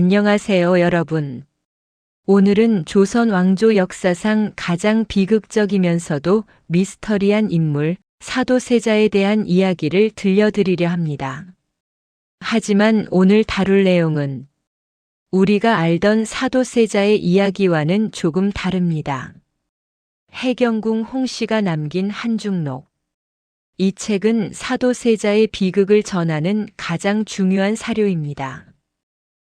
안녕하세요, 여러분. 오늘은 조선 왕조 역사상 가장 비극적이면서도 미스터리한 인물 사도세자에 대한 이야기를 들려드리려 합니다. 하지만 오늘 다룰 내용은 우리가 알던 사도세자의 이야기와는 조금 다릅니다. 해경궁 홍씨가 남긴 한중록. 이 책은 사도세자의 비극을 전하는 가장 중요한 사료입니다.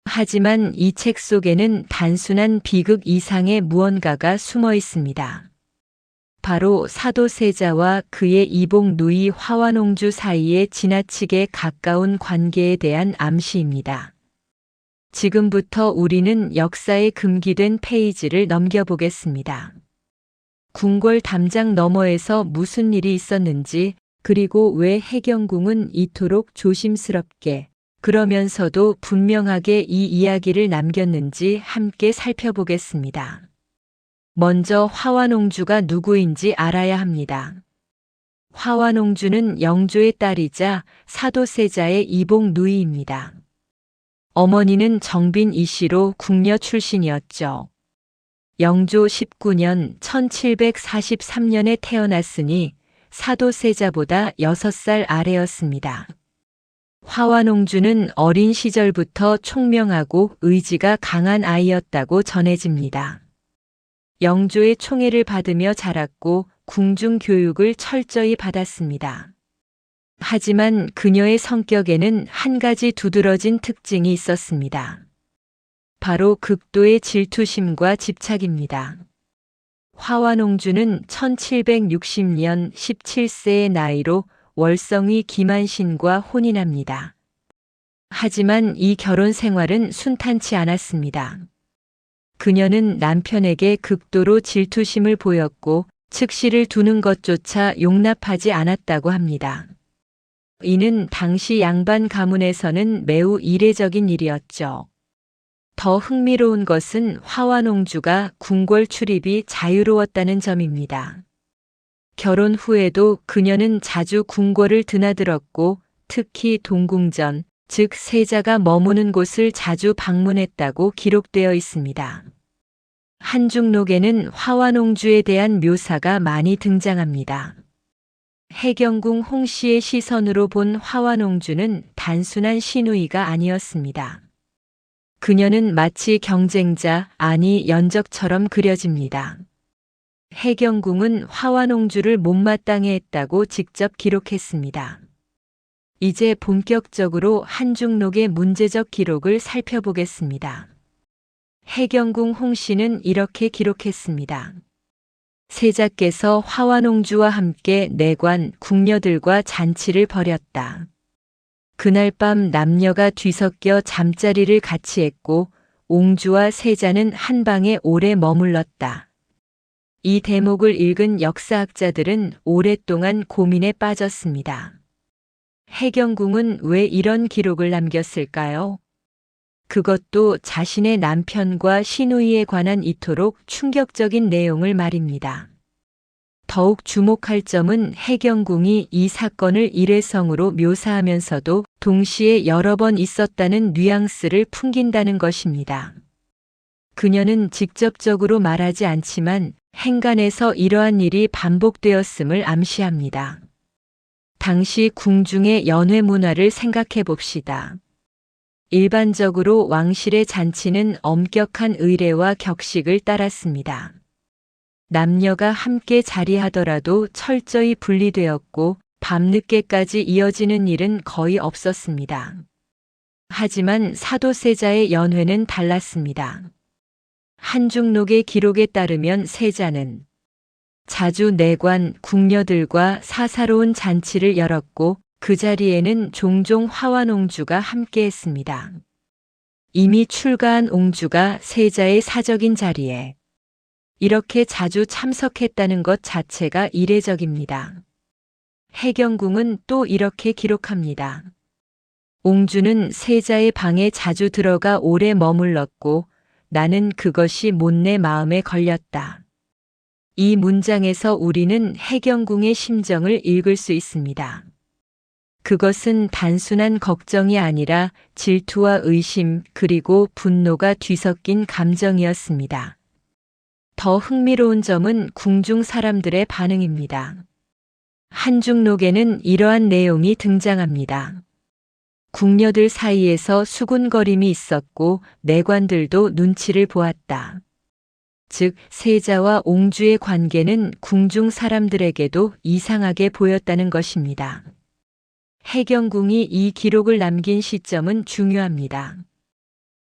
하지만 이 책 속에는 단순한 비극 이상의 무언가가 숨어 있습니다. 바로 사도세자와 그의 이복 누이 화완홍주 사이에 지나치게 가까운 관계에 대한 암시입니다. 지금부터 우리는 역사에 금기된 페이지를 넘겨보겠습니다. 궁궐 담장 너머에서 무슨 일이 있었는지 그리고 왜 해경궁은 이토록 조심스럽게 그러면서도 분명하게 이 이야기를 남겼는지 함께 살펴보겠습니다. 먼저 화완홍주가 누구인지 알아야 합니다. 화완홍주는 영조의 딸이자 사도세자의 이복 누이입니다. 어머니는 정빈 이씨로 궁녀 출신이었죠. 영조 19년 1743년에 태어났으니 사도세자보다 6살 아래였습니다. 화완홍주는 어린 시절부터 총명하고 의지가 강한 아이였다고 전해집니다. 영조의 총애를 받으며 자랐고 궁중 교육을 철저히 받았습니다. 하지만 그녀의 성격에는 한 가지 두드러진 특징이 있었습니다. 바로 극도의 질투심과 집착입니다. 화완홍주는 1760년 17세의 나이로 월성위 김한신과 혼인합니다. 하지만 이 결혼 생활은 순탄치 않았습니다. 그녀는 남편에게 극도로 질투심을 보였고 측시를 두는 것조차 용납하지 않았다고 합니다. 이는 당시 양반 가문에서는 매우 이례적인 일이었죠. 더 흥미로운 것은 화완홍주가 궁궐 출입이 자유로웠다는 점입니다. 결혼 후에도 그녀는 자주 궁궐을 드나들었고 특히 동궁전, 즉 세자가 머무는 곳을 자주 방문했다고 기록되어 있습니다. 한중록에는 화완홍주에 대한 묘사가 많이 등장합니다. 해경궁 홍씨의 시선으로 본 화완홍주는 단순한 시누이가 아니었습니다. 그녀는 마치 경쟁자, 아니 연적처럼 그려집니다. 해경궁은 화완홍주를 못마땅해 했다고 직접 기록했습니다. 이제 본격적으로 한중록의 문제적 기록을 살펴보겠습니다. 해경궁 홍씨는 이렇게 기록했습니다. 세자께서 화완홍주와 함께 내관 궁녀들과 잔치를 벌였다. 그날 밤 남녀가 뒤섞여 잠자리를 같이 했고 옹주와 세자는 한 방에 오래 머물렀다. 이 대목을 읽은 역사학자들은 오랫동안 고민에 빠졌습니다. 해경궁은 왜 이런 기록을 남겼을까요? 그것도 자신의 남편과 시누이에 관한 이토록 충격적인 내용을 말입니다. 더욱 주목할 점은 해경궁이 이 사건을 일회성으로 묘사하면서도 동시에 여러 번 있었다는 뉘앙스를 풍긴다는 것입니다. 그녀는 직접적으로 말하지 않지만 행간에서 이러한 일이 반복되었음을 암시합니다. 당시 궁중의 연회 문화를 생각해 봅시다. 일반적으로 왕실의 잔치는 엄격한 의례와 격식을 따랐습니다. 남녀가 함께 자리하더라도 철저히 분리되었고 밤늦게까지 이어지는 일은 거의 없었습니다. 하지만 사도세자의 연회는 달랐습니다. 한중록의 기록에 따르면 세자는 자주 내관 궁녀들과 사사로운 잔치를 열었고 그 자리에는 종종 화완옹주가 함께했습니다. 이미 출가한 옹주가 세자의 사적인 자리에 이렇게 자주 참석했다는 것 자체가 이례적입니다. 해경궁은 또 이렇게 기록합니다. 옹주는 세자의 방에 자주 들어가 오래 머물렀고 나는 그것이 못내 마음에 걸렸다. 이 문장에서 우리는 해경궁의 심정을 읽을 수 있습니다. 그것은 단순한 걱정이 아니라 질투와 의심 그리고 분노가 뒤섞인 감정이었습니다. 더 흥미로운 점은 궁중 사람들의 반응입니다. 한중록에는 이러한 내용이 등장합니다. 궁녀들 사이에서 수군거림이 있었고 내관들도 눈치를 보았다. 즉, 세자와 옹주의 관계는 궁중 사람들에게도 이상하게 보였다는 것입니다. 해경궁이 이 기록을 남긴 시점은 중요합니다.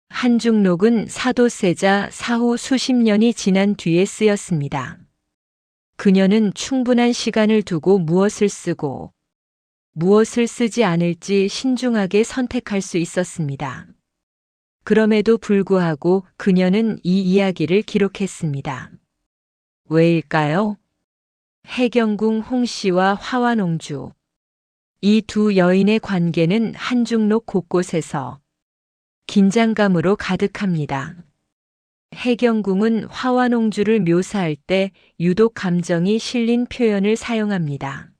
한중록은 사도세자 사후 수십 년이 지난 뒤에 쓰였습니다. 그녀는 충분한 시간을 두고 무엇을 쓰고 무엇을 쓰지 않을지 신중하게 선택할 수 있었습니다. 그럼에도 불구하고 그녀는 이 이야기를 기록했습니다. 왜일까요? 해경궁 홍씨와 화완옹주. 이 두 여인의 관계는 한중록 곳곳에서 긴장감으로 가득합니다. 해경궁은 화완옹주를 묘사할 때 유독 감정이 실린 표현을 사용합니다.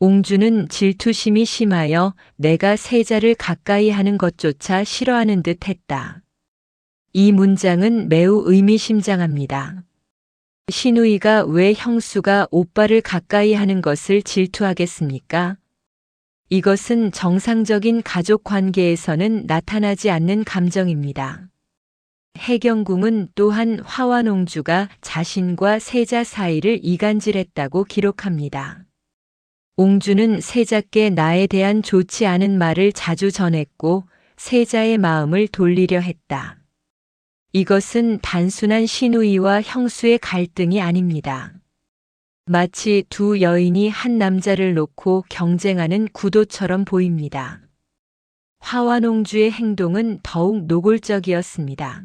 옹주는 질투심이 심하여 내가 세자를 가까이 하는 것조차 싫어하는 듯 했다. 이 문장은 매우 의미심장합니다. 신우이가 왜 형수가 오빠를 가까이 하는 것을 질투하겠습니까? 이것은 정상적인 가족 관계에서는 나타나지 않는 감정입니다. 해경궁은 또한 화완옹주가 자신과 세자 사이를 이간질했다고 기록합니다. 옹주는 세자께 나에 대한 좋지 않은 말을 자주 전했고 세자의 마음을 돌리려 했다. 이것은 단순한 신우이와 형수의 갈등이 아닙니다. 마치 두 여인이 한 남자를 놓고 경쟁하는 구도처럼 보입니다. 화완옹주의 행동은 더욱 노골적이었습니다.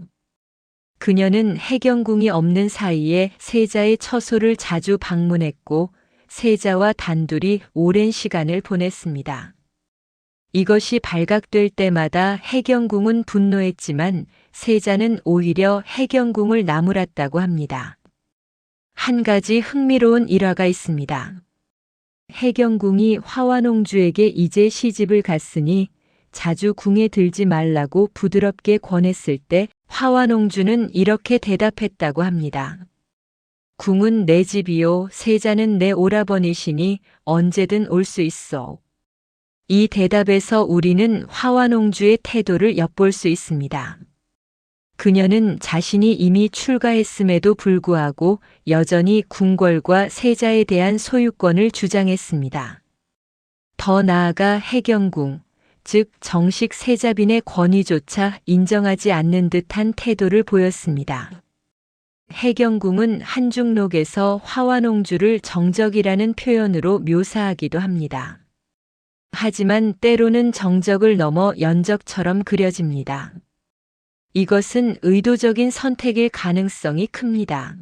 그녀는 해경궁이 없는 사이에 세자의 처소를 자주 방문했고 세자와 단둘이 오랜 시간을 보냈습니다. 이것이 발각될 때마다 해경궁은 분노했지만 세자는 오히려 해경궁을 나무랐다고 합니다. 한 가지 흥미로운 일화가 있습니다. 해경궁이 화완옹주에게 이제 시집을 갔으니 자주 궁에 들지 말라고 부드럽게 권했을 때 화완옹주는 이렇게 대답했다고 합니다. 궁은 내 집이요, 세자는 내 오라버니시니 언제든 올 수 있어. 이 대답에서 우리는 화완옹주의 태도를 엿볼 수 있습니다. 그녀는 자신이 이미 출가했음에도 불구하고 여전히 궁궐과 세자에 대한 소유권을 주장했습니다. 더 나아가 해경궁, 즉 정식 세자빈의 권위조차 인정하지 않는 듯한 태도를 보였습니다. 해경궁은 한중록에서 화완옹주를 정적이라는 표현으로 묘사하기도 합니다. 하지만 때로는 정적을 넘어 연적처럼 그려집니다. 이것은 의도적인 선택일 가능성이 큽니다.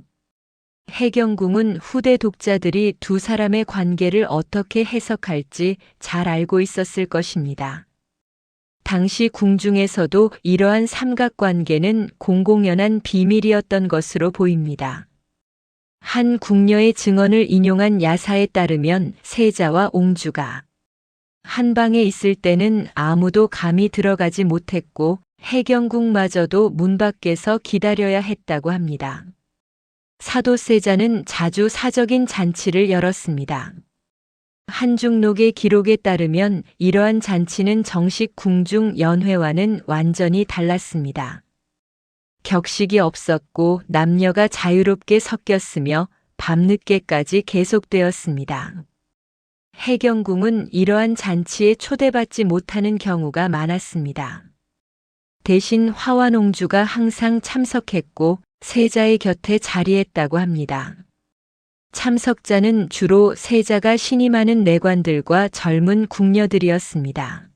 해경궁은 후대 독자들이 두 사람의 관계를 어떻게 해석할지 잘 알고 있었을 것입니다. 당시 궁중에서도 이러한 삼각관계는 공공연한 비밀이었던 것으로 보입니다. 한 궁녀의 증언을 인용한 야사에 따르면 세자와 옹주가 한 방에 있을 때는 아무도 감히 들어가지 못했고 해경궁마저도 문 밖에서 기다려야 했다고 합니다. 사도세자는 자주 사적인 잔치를 열었습니다. 한중록의 기록에 따르면 이러한 잔치는 정식 궁중 연회와는 완전히 달랐습니다. 격식이 없었고 남녀가 자유롭게 섞였으며 밤늦게까지 계속되었습니다. 해경궁은 이러한 잔치에 초대받지 못하는 경우가 많았습니다. 대신 화완옹주가 항상 참석했고 세자의 곁에 자리했다고 합니다. 참석자는 주로 세자가 신임하는 내관들과 젊은 궁녀들이었습니다.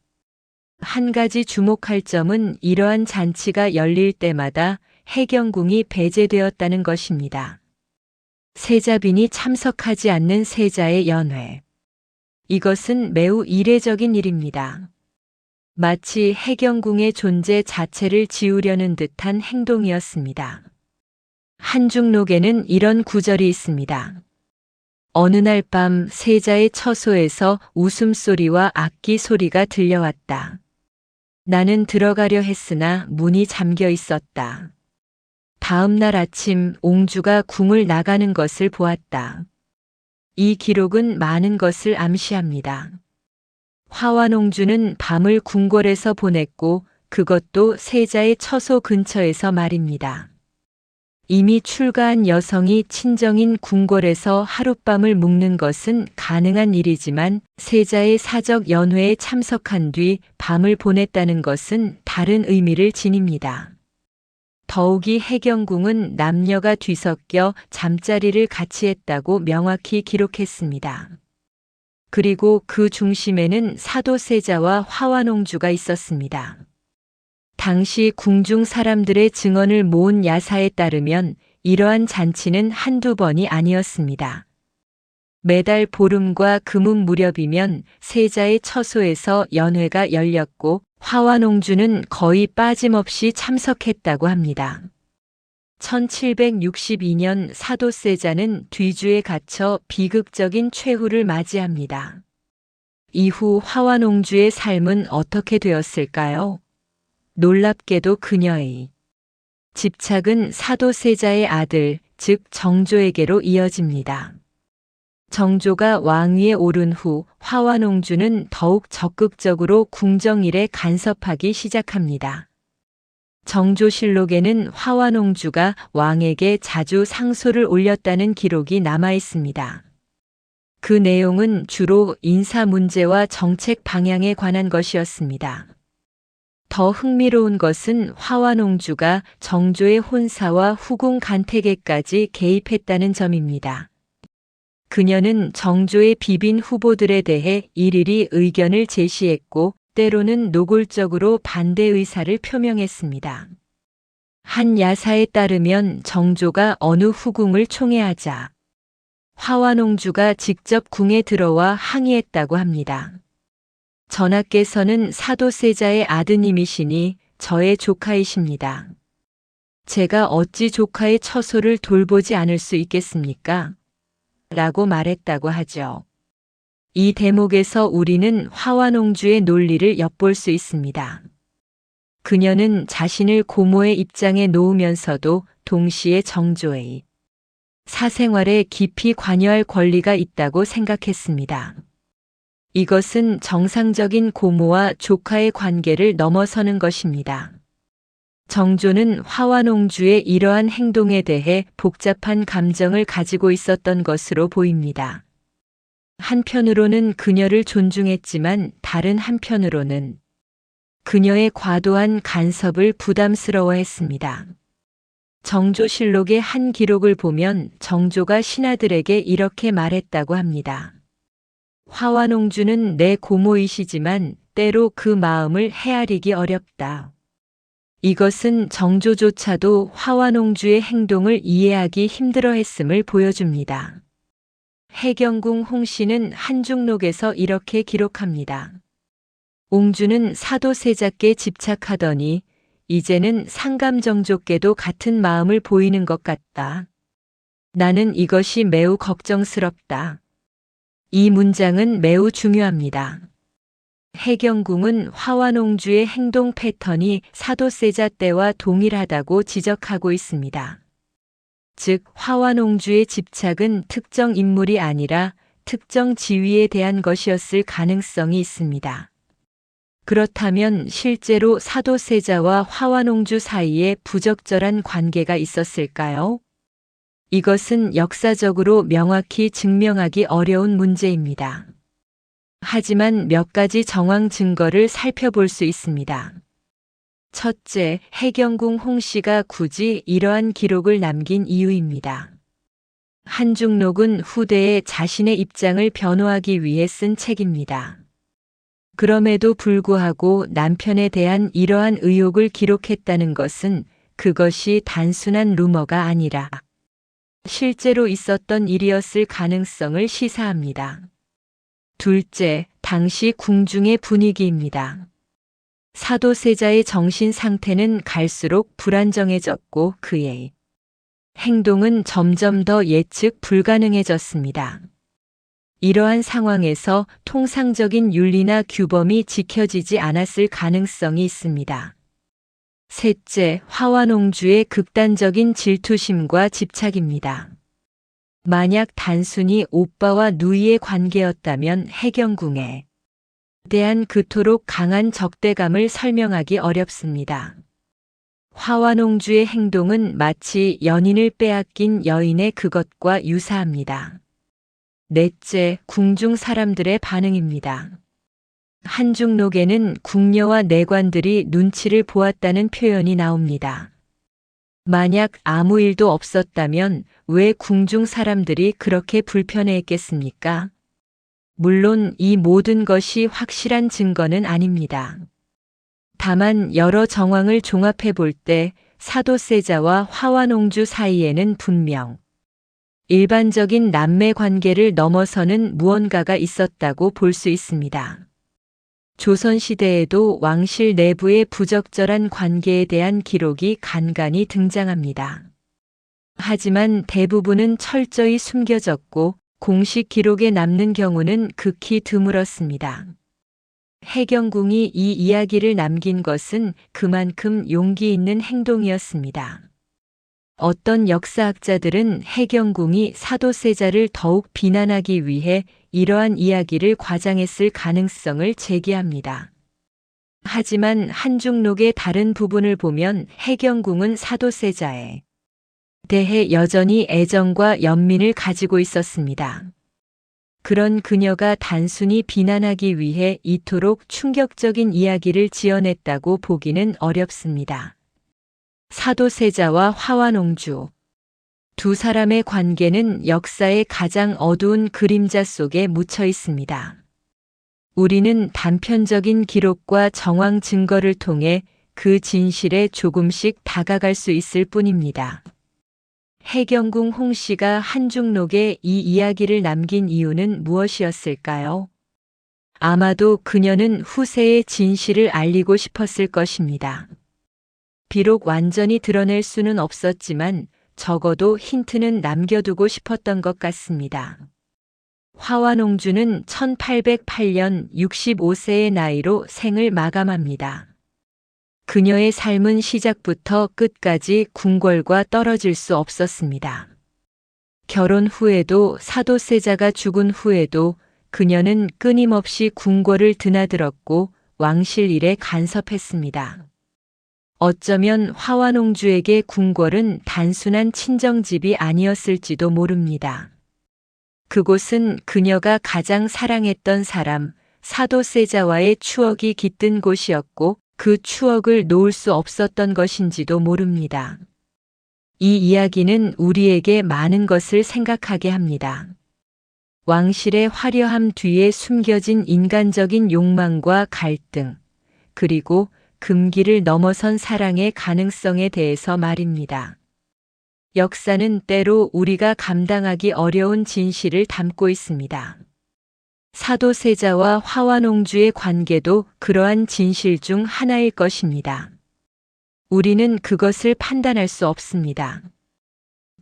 한 가지 주목할 점은 이러한 잔치가 열릴 때마다 해경궁이 배제되었다는 것입니다. 세자빈이 참석하지 않는 세자의 연회. 이것은 매우 이례적인 일입니다. 마치 해경궁의 존재 자체를 지우려는 듯한 행동이었습니다. 한중록에는 이런 구절이 있습니다. 어느 날 밤 세자의 처소에서 웃음소리와 악기 소리가 들려왔다. 나는 들어가려 했으나 문이 잠겨 있었다. 다음 날 아침 옹주가 궁을 나가는 것을 보았다. 이 기록은 많은 것을 암시합니다. 화완옹주는 밤을 궁궐에서 보냈고 그것도 세자의 처소 근처에서 말입니다. 이미 출가한 여성이 친정인 궁궐에서 하룻밤을 묵는 것은 가능한 일이지만 세자의 사적 연회에 참석한 뒤 밤을 보냈다는 것은 다른 의미를 지닙니다. 더욱이 해경궁은 남녀가 뒤섞여 잠자리를 같이 했다고 명확히 기록했습니다. 그리고 그 중심에는 사도세자와 화완옹주가 있었습니다. 당시 궁중 사람들의 증언을 모은 야사에 따르면 이러한 잔치는 한두 번이 아니었습니다. 매달 보름과 금음 무렵이면 세자의 처소에서 연회가 열렸고 화완옹주는 거의 빠짐없이 참석했다고 합니다. 1762년 사도세자는 뒤주에 갇혀 비극적인 최후를 맞이합니다. 이후 화완옹주의 삶은 어떻게 되었을까요? 놀랍게도 그녀의 집착은 사도 세자의 아들, 즉 정조에게로 이어집니다. 정조가 왕위에 오른 후 화완옹주는 더욱 적극적으로 궁정일에 간섭하기 시작합니다. 정조실록에는 화완옹주가 왕에게 자주 상소를 올렸다는 기록이 남아 있습니다. 그 내용은 주로 인사 문제와 정책 방향에 관한 것이었습니다. 더 흥미로운 것은 화완옹주가 정조의 혼사와 후궁 간택에까지 개입했다는 점입니다. 그녀는 정조의 비빈 후보들에 대해 일일이 의견을 제시했고 때로는 노골적으로 반대 의사를 표명했습니다. 한 야사에 따르면 정조가 어느 후궁을 총애하자 화완옹주가 직접 궁에 들어와 항의했다고 합니다. 전하께서는 사도세자의 아드님이시니 저의 조카이십니다. 제가 어찌 조카의 처소를 돌보지 않을 수 있겠습니까? 라고 말했다고 하죠. 이 대목에서 우리는 화완옹주의 논리를 엿볼 수 있습니다. 그녀는 자신을 고모의 입장에 놓으면서도 동시에 정조의 사생활에 깊이 관여할 권리가 있다고 생각했습니다. 이것은 정상적인 고모와 조카의 관계를 넘어서는 것입니다. 정조는 화완옹주의 이러한 행동에 대해 복잡한 감정을 가지고 있었던 것으로 보입니다. 한편으로는 그녀를 존중했지만 다른 한편으로는 그녀의 과도한 간섭을 부담스러워했습니다. 정조실록의 한 기록을 보면 정조가 신하들에게 이렇게 말했다고 합니다. 화완옹주는 내 고모이시지만 때로 그 마음을 헤아리기 어렵다. 이것은 정조조차도 화완옹주의 행동을 이해하기 힘들어 했음을 보여줍니다. 해경궁 홍씨는 한중록에서 이렇게 기록합니다. 옹주는 사도세자께 집착하더니 이제는 상감정조께도 같은 마음을 보이는 것 같다. 나는 이것이 매우 걱정스럽다. 이 문장은 매우 중요합니다. 해경궁은 화완옹주의 행동 패턴이 사도세자 때와 동일하다고 지적하고 있습니다. 즉, 화완옹주의 집착은 특정 인물이 아니라 특정 지위에 대한 것이었을 가능성이 있습니다. 그렇다면 실제로 사도세자와 화완옹주 사이에 부적절한 관계가 있었을까요? 이것은 역사적으로 명확히 증명하기 어려운 문제입니다. 하지만 몇 가지 정황 증거를 살펴볼 수 있습니다. 첫째, 해경궁 홍씨가 굳이 이러한 기록을 남긴 이유입니다. 한중록은 후대에 자신의 입장을 변호하기 위해 쓴 책입니다. 그럼에도 불구하고 남편에 대한 이러한 의혹을 기록했다는 것은 그것이 단순한 루머가 아니라 실제로 있었던 일이었을 가능성을 시사합니다. 둘째, 당시 궁중의 분위기입니다. 사도세자의 정신 상태는 갈수록 불안정해졌고 그의 행동은 점점 더 예측 불가능해졌습니다. 이러한 상황에서 통상적인 윤리나 규범이 지켜지지 않았을 가능성이 있습니다. 셋째, 화완옹주의 극단적인 질투심과 집착입니다. 만약 단순히 오빠와 누이의 관계였다면 해경궁에 대한 그토록 강한 적대감을 설명하기 어렵습니다. 화완옹주의 행동은 마치 연인을 빼앗긴 여인의 그것과 유사합니다. 넷째, 궁중 사람들의 반응입니다. 한중록에는 궁녀와 내관들이 눈치를 보았다는 표현이 나옵니다. 만약 아무 일도 없었다면 왜 궁중 사람들이 그렇게 불편해했겠습니까? 물론 이 모든 것이 확실한 증거는 아닙니다. 다만 여러 정황을 종합해 볼 때 사도세자와 화완옹주 사이에는 분명 일반적인 남매 관계를 넘어서는 무언가가 있었다고 볼 수 있습니다. 조선시대에도 왕실 내부의 부적절한 관계에 대한 기록이 간간히 등장합니다. 하지만 대부분은 철저히 숨겨졌고 공식 기록에 남는 경우는 극히 드물었습니다. 해경궁이 이 이야기를 남긴 것은 그만큼 용기 있는 행동이었습니다. 어떤 역사학자들은 해경궁이 사도세자를 더욱 비난하기 위해 이러한 이야기를 과장했을 가능성을 제기합니다. 하지만 한중록의 다른 부분을 보면 해경궁은 사도세자에 대해 여전히 애정과 연민을 가지고 있었습니다. 그런 그녀가 단순히 비난하기 위해 이토록 충격적인 이야기를 지어냈다고 보기는 어렵습니다. 사도세자와 화완옹주 두 사람의 관계는 역사의 가장 어두운 그림자 속에 묻혀 있습니다. 우리는 단편적인 기록과 정황 증거를 통해 그 진실에 조금씩 다가갈 수 있을 뿐입니다. 해경궁 홍 씨가 한중록에 이 이야기를 남긴 이유는 무엇이었을까요? 아마도 그녀는 후세의 진실을 알리고 싶었을 것입니다. 비록 완전히 드러낼 수는 없었지만 적어도 힌트는 남겨두고 싶었던 것 같습니다. 화완옹주는 1808년 65세의 나이로 생을 마감합니다. 그녀의 삶은 시작부터 끝까지 궁궐과 떨어질 수 없었습니다. 결혼 후에도 사도세자가 죽은 후에도 그녀는 끊임없이 궁궐을 드나들었고 왕실 일에 간섭했습니다. 어쩌면 화완옹주에게 궁궐은 단순한 친정집이 아니었을지도 모릅니다. 그곳은 그녀가 가장 사랑했던 사람, 사도 세자와의 추억이 깃든 곳이었고 그 추억을 놓을 수 없었던 것인지도 모릅니다. 이 이야기는 우리에게 많은 것을 생각하게 합니다. 왕실의 화려함 뒤에 숨겨진 인간적인 욕망과 갈등, 그리고 금기를 넘어선 사랑의 가능성에 대해서 말입니다. 역사는 때로 우리가 감당하기 어려운 진실을 담고 있습니다. 사도세자와 화완옹주의 관계도 그러한 진실 중 하나일 것입니다. 우리는 그것을 판단할 수 없습니다.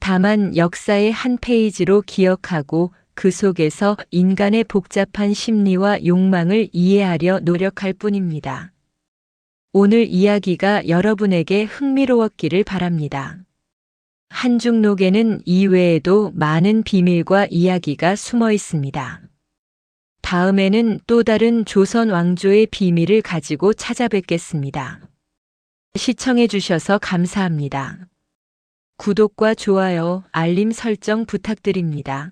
다만 역사의 한 페이지로 기억하고 그 속에서 인간의 복잡한 심리와 욕망을 이해하려 노력할 뿐입니다. 오늘 이야기가 여러분에게 흥미로웠기를 바랍니다. 한중록에는 이외에도 많은 비밀과 이야기가 숨어 있습니다. 다음에는 또 다른 조선 왕조의 비밀을 가지고 찾아뵙겠습니다. 시청해주셔서 감사합니다. 구독과 좋아요, 알림 설정 부탁드립니다.